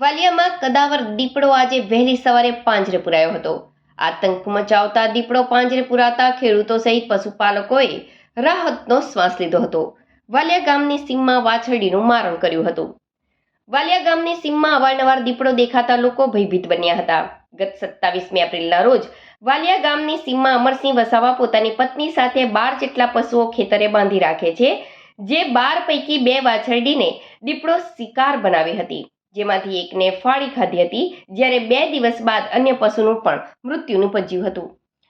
વાલિયામાં કદાવર દીપડો આજે વહેલી સવારે પાંજરે પુરાયો હતો. આતંક મચાવતા દીપડો પાંજરે પુરાતા ખેડૂતો સહિત પશુપાલકોએ રાહતનો શ્વાસ લીધો હતો. વાલિયા ગામની સીમમાં વાછરડીનું મારણ કર્યું હતું. વાલિયા ગામની સીમમાં અવારનવાર દીપડો દેખાતા લોકો ભયભીત બન્યા હતા. ગત સત્તાવીસમી એપ્રિલના રોજ વાલિયા ગામની સીમમાં અમરસિંહ વસાવા પોતાની પત્ની સાથે બાર જેટલા પશુઓ ખેતરે બાંધી રાખે છે, જે બાર પૈકી બે વાછરડીને દીપડો શિકાર બનાવી હતી. જેમાંથી એકને ફાળી ખાધી હતી, જ્યારે બે દિવસ બાદ અન્ય પશુનું પણ મૃત્યુ નિપજ્યું હતું.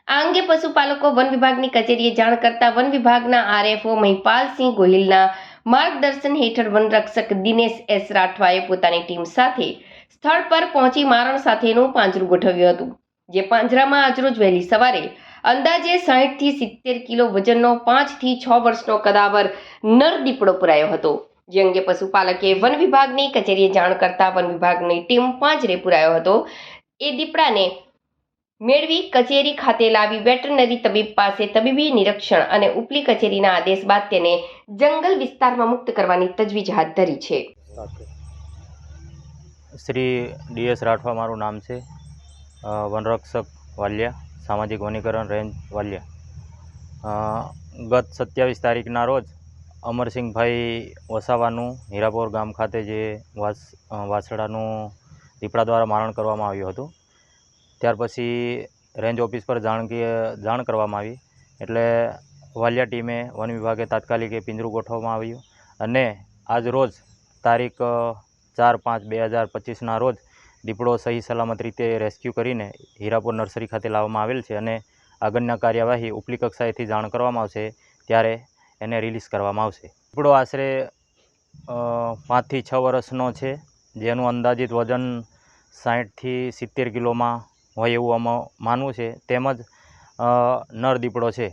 આ અંગે પશુપાલકો વન વિભાગની કચેરીએ જાણ કરતા વન વિભાગના આરએફઓ મહિપાલસિંહ ગોહિલના માર્ગદર્શન હેઠળ વનરક્ષક દિનેશ એસ રાઠવાએ પોતાની ટીમ સાથે સ્થળ પર પહોંચી મારણ સાથેનું પાંજરું ગોઠવ્યું હતું, જે પાંજરામાં આજરોજ વહેલી સવારે અંદાજે સાહીઠથી સિત્તેર કિલો વજનનો પાંચથી છ વર્ષનો કદાવર નર દીપડો પુરાયો હતો. જે અંગે પશુપાલકે વન વિભાગની કચેરીએ જાણ કરતા વન વિભાગની ટીમ પાંજરે પુરાયો હતો. એ દીપડાને મેળવી કચેરી ખાતે લાવી વેટરનરી તબીબ પાસે તબીબી નિરીક્ષણ અને ઉપલી કચેરીના આદેશ બાદ તેને જંગલ વિસ્તારમાં મુક્ત કરવાની તજવીજ હાથ ધરી છે. શ્રી ડીએસ રાઠવા મારું નામ છે. વનરક્ષક વાલિયા, સામાજિક વનીકરણ રેન્જ વાલિયા. ગત સત્યાવીસ તારીખના રોજ અમરસિંહભાઈ વસાવાનું હીરાપોર ગામ ખાતે જે વાસ વાસડાનું દીપડા દ્વારા મારણ કરવામાં આવ્યું હતું. ત્યાર પછી રેન્જ ઓફિસ પર જાણ જાણ કરવામાં આવી. એટલે વાલિયા ટીમે વન વિભાગે તાત્કાલિક એ પિંજરું ગોઠવવામાં આવ્યું અને આજ રોજ તારીખ ચાર પાંચ બે હજાર પચીસના રોજ દીપડો સહી સલામત રીતે રેસ્ક્યુ કરીને હીરાપુર નર્સરી ખાતે લાવવામાં આવેલ છે અને આગળના કાર્યવાહી ઉપલી કક્ષાએથી જાણ કરવામાં આવશે ત્યારે એને રિલીઝ કરવામાં આવશે. દીપડો આશરે પાંચથી છ વર્ષનો છે, જેનું અંદાજિત વજન સાઠથી સિત્તેર કિલોમાં હોય એવું આમાં માનવું છે. તેમજ નર દીપડો છે.